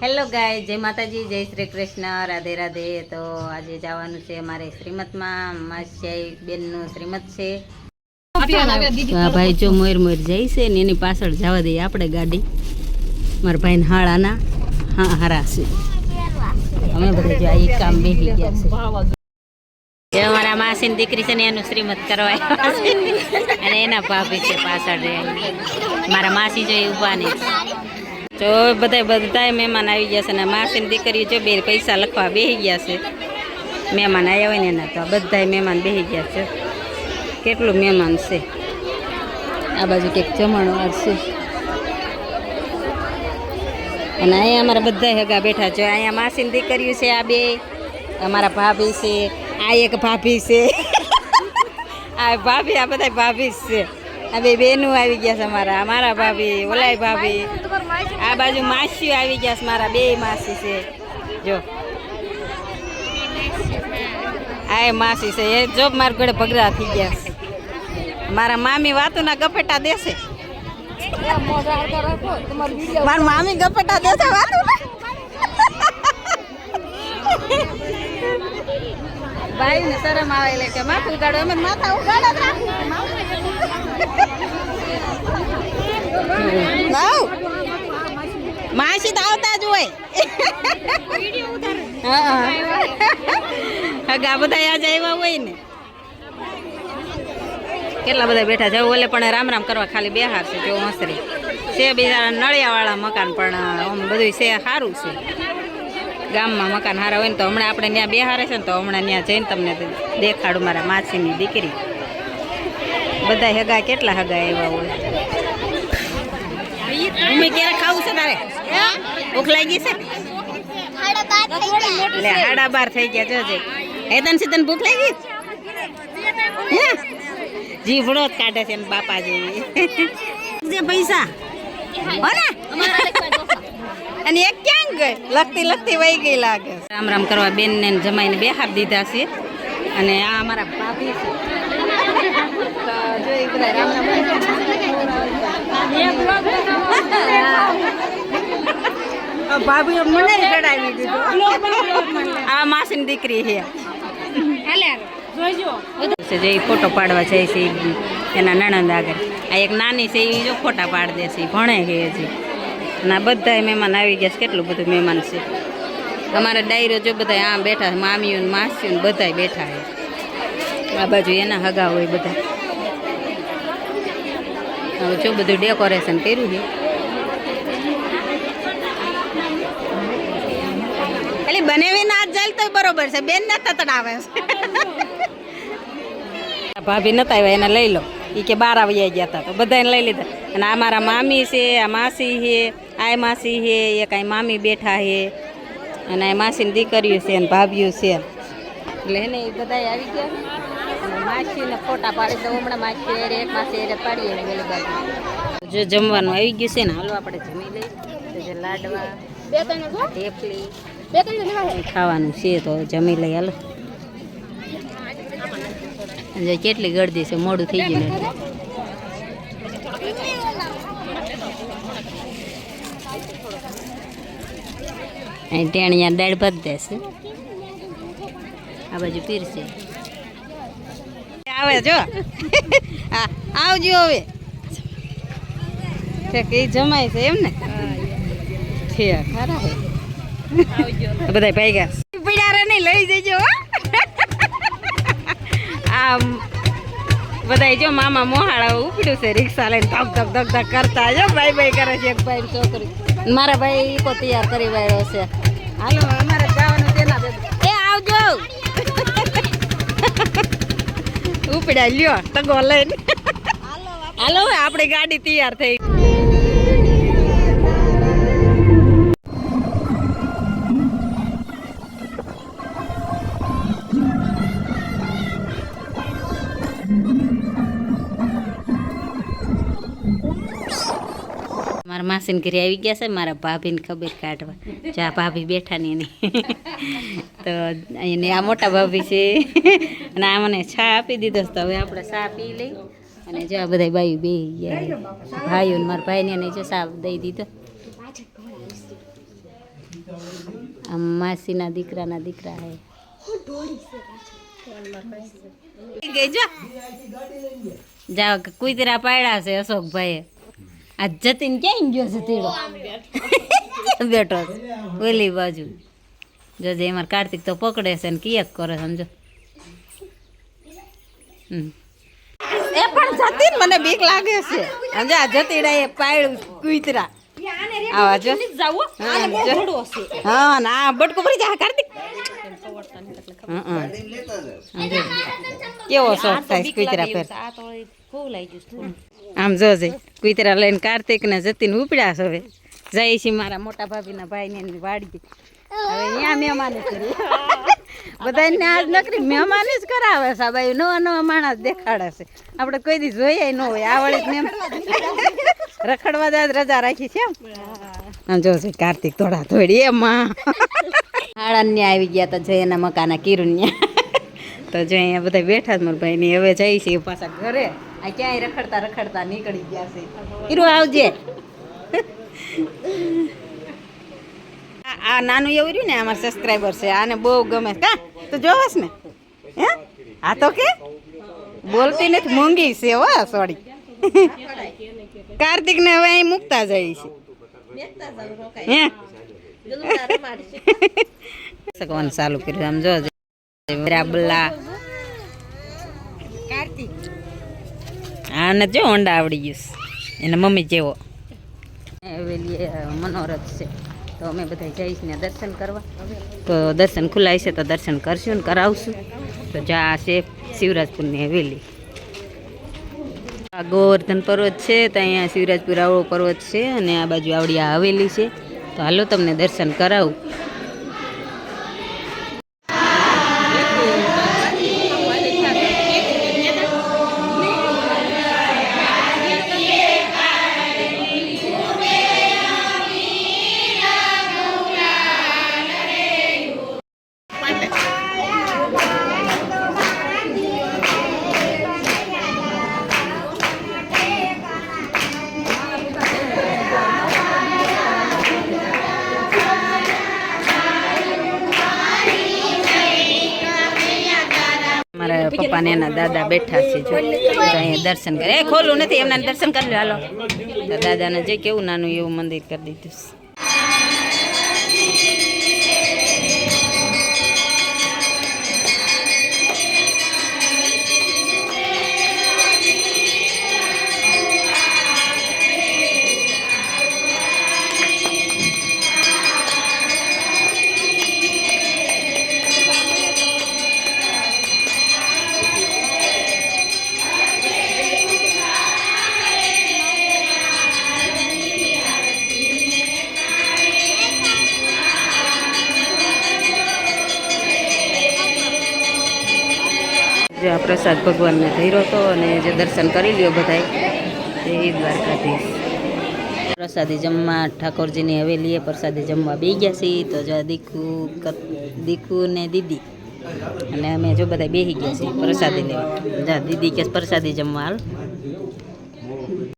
Hello ગાય જય માતાજી, જય શ્રી કૃષ્ણ. રાધે રાધે. તો આજે જવાનું છે અમારે શ્રીમતમાં માસ્યાઈ બેનનું શ્રીમત છે. ભાઈ જો મોર મોર જાય છે ને એની પાછળ જવા દઈએ આપણે ગાડી. મારા ભાઈને હાળાના. હા, હારા છે. અમે બધા જો આ કામ બેસી ગયા છે. એ અમારા માસીની દીકરી છે ને એનું શ્રીમત કરવા અને એના ભાભી છે પાછળ મારા માસી જો એ ઊભા ને તો બધા બધા મહેમાન આવી ગયા છે ને માસીની દીકરી જો બે પૈસા લખવા બેસી ગયા છે. મહેમાન આવ્યા હોય ને એના તો બધા મહેમાન બેસી ગયા છે. કેટલું મહેમાન છે? આ બાજુ કંઈક જમણવાર છે. અને અહીંયા અમારા બધા હગા બેઠા છે. અહીંયા માસીની દીકરીઓ છે આ બે. અમારા ભાભી છે. આ એક ભાભી છે. આ ભાભી, આ બધા ભાભી જ છે. આ બે બેનું આવી ગયા છે અમારા મારા ભાભી ઓલાય ભાભી. આ બાજુ માસીઓ આવી ગયા છે મારા બે માસી છે. જો. આ એ માસી છે એ જો મારા ઘરે ભગરા થઈ ગયા છે. મારા મામી વાતુના ગપેટા દેશે. મારા મામી ગપેટા દેશે વાતું ભાઈ ને શરમ આવે એટલે કે માથું ઉગાડો અમે માથા ઉગાડો જ માસી તો આવતા જ હોય. હગા બધા આજ આવ્યા હોય ને. કેટલા બધા બેઠા છે? ઓલે પણ રામ રામ કરવા ખાલી બેહાર છે, જો મસરી. છે બીજા નળિયાવાળા મકાન, પણ આમ બધું છે સારું છે. ગામમાં મકાન સારા હોય ને તો હમણાં આપણે ત્યાં બેહારે છે ને તો હમણાં ત્યાં જઈને તમને દેખાડું મારા માસીની દીકરી. બધા હગા કેટલા હગા એવા હોય? મમ્મી ક્યારે ખાવું છે તારે? ભૂખ લાગી છે? એટલે હાડા બાર થઈ ગયા જોજે હેતન સીતન ભૂખ લાગી? જીભડો જ કાઢે છે ને બાપા જેવી પૈસા. અને એક ક્યાં ગઈ? લખતી લખતી વહી ગઈ લાગે. રામ રામ કરવા બેન ને જમાઈને બે હાથ દીધા છે. અને આ અમારા ભાભી છે તો જો એ બધા રામ રામ ભાભી મને ચડાવી દીધું. આ માસીની દીકરી છે. જે ફોટો પાડવા જાય છે એના નણંદ આગળ. આ એક નાની છે એ જો ફોટા પાડી દે છે ભણે છે હજી. ના બધા મહેમાન આવી ગયા છે કેટલું બધું મહેમાન છે. અમારા ડાયરો જો બધા આમ બેઠા છે મામીઓ ને માસીઓ બધા બેઠા છે. આ બાજુ એના હગા હોય બધા હવે જો બધું ડેકોરેશન કર્યું છે. એટલે બનાવીને જાય તો બરોબર છે. બેન ના તતડાવે છે ભાભી નતા આવ્યા એને લઈ લો. એ કે બાર આવી ગયા હતા તો બધાને લઈ લીધા. અને આ મારા મામી છે આ માસી છે આ માસી છે એ કાંઈ મામી બેઠા છે. અને આ માસીની દીકરીઓ છે અને ભાભીઓ છે. એટલે એને એ બધા આવી ગયા. માસીને ફોટા પાડી દઉં. હમણાં માસી એરે એક માસી એરે પાડીએ પેલી બાજુ. જો જમવાનું આવી ગયું છે ને હાલો આપણે જમી લઈએ. જે લાડવા ઢેફલી ખાવાનું છે તો જમી લઈ હાલો. જો કેટલી ગળદી છે મોડું થઈ ગયું ને એટલે. અહીં ટેણિયા દાળ ભાત દેશે આ બાજુ પીરશે આવે જો. આવજો હવે. જમાય છે એમ ને? બધા ભાઈ પીડારે નહીં, લઈ જજો આમ બધા જો મામા મોહાળા ઉપડ્યું છે રિક્ષા લઈને ધક ધક ધક ધક કરતા જો, ભાઈ ભાઈ કરે છે એક ભાઈ છોકરી. મારા ભાઈ ઈકો તૈયાર કરી વાળ્યો છે. હાલો, અમારે જવાનું તેના એ આવજો. ઉપડ્યા લ્યો તગો લઈને. હાલો હવે આપણી ગાડી તૈયાર થઈ મારા માસીને ઘરે આવી ગયા છે, મારા ભાભીને ખબર કાઢવા. જા ભાભી બેઠા ને એની. તો એને આ મોટા ભાભી છે. અને આ મને ચા આપી દીધો તો હવે આપણે ચા પી લઈ. અને જો આ બધા બાયું બે ગયા ભાઈઓ મારા ભાઈને એને જો ચા દઈ દીધો. આ માસીના દીકરાના દીકરા હે. જાઓ, કુતરા પાડ્યા છે અશોકભાઈએ. આ જતીન ક્યાં ગયો છે તેડો? બેઠો છે. ઓલી બાજુ. જોજે મારે કાર્તિક તો પકડે છે ને કિયક કરે સમજો. હમ. એ પણ જતીન મને બીક લાગે છે. સમજો આ જતીડા એ પાડ્યું કુતરા. આવા જો. હા, ના બટકું ભરી જા કાર્તિક. કેવો શોખ થાય કુતરા પર? આમ જોજે કુતરા લઈને કાર્તિક ને જતીન ઉપડ્યા છે હવે. જઈ છે મારા મોટા ભાભીના ભાઈ ને એની વાડી હવે અહીંયા મહેમાન કરી. બધાને આજ નકરી મહેમાન જ કરાવે છે ભાઈ નવા નવા માણસ દેખાડે છે. આપણે કોઈ દી જોઈએ ન હોય. આ વળી રખડવા જાય રજા રાખી છે આમ જોશે કાર્તિક થોડા થોડી એમાં. હાળાને આવી ગયા તો જય એના મકાના કિરુન્યા તો જો અહીંયા બધા બેઠા જ મારા ભાઈ ને. હવે જઈ છે પાછા ઘરે. આ ક્યાંય રખડતા રખડતા નીકળી ગયા છે. કિરુ આવજે. આ- નાનું એવું રહ્યું ને અમારા સબસ્ક્રાઈબર છે. આને બહુ ગમે. કા? તું જોવાસ ને? હે? આ તો કે? બોલતી નથી મૂંગી છે હો સોડી કાર્તિક ને હવે અહીં મૂકતા જાય છે. હે? શકવાનું ચાલુ કર્યું. આમ જો બરાબલા આને જો હોન્ડા આવડી ગયું એને મમ્મી જેવો. હવેલી મનોરથ છે. તો અમે બધા જઈશ ને દર્શન કરવા. તો દર્શન ખુલાય છે તો દર્શન કરશું ને કરાવશું. તો જા છે શિવરાજપુરની હવેલી. આ ગોવર્ધન પર્વત છે તો અહીંયા શિવરાજપુર આવડો પર્વત છે અને આ બાજુ આવડી હવેલી છે. તો હાલો તમને દર્શન કરાવું. પપ્પા ને એના દાદા બેઠા છે જો અહીંયા દર્શન કરે. એ ખોલું નથી એમના દર્શન કરી લો હાલો. દાદાને જે કેવું નાનું એવું મંદિર કરી દીધું પ્રસાદ ભગવાનને ધર્યો હતો અને જે દર્શન કરી લ્યો બધાય એ દ્વારકાધીશ. પ્રસાદી જમવા ઠાકોરજીની હવેલીએ, પ્રસાદી જમવા બે ગયા છીએ તો જો દીકુ દીકુ ને દીદી. અને અમે જો બધા બેસી ગયા છીએ પ્રસાદી લેવા. દીદી કે પ્રસાદી જમવા હાલ.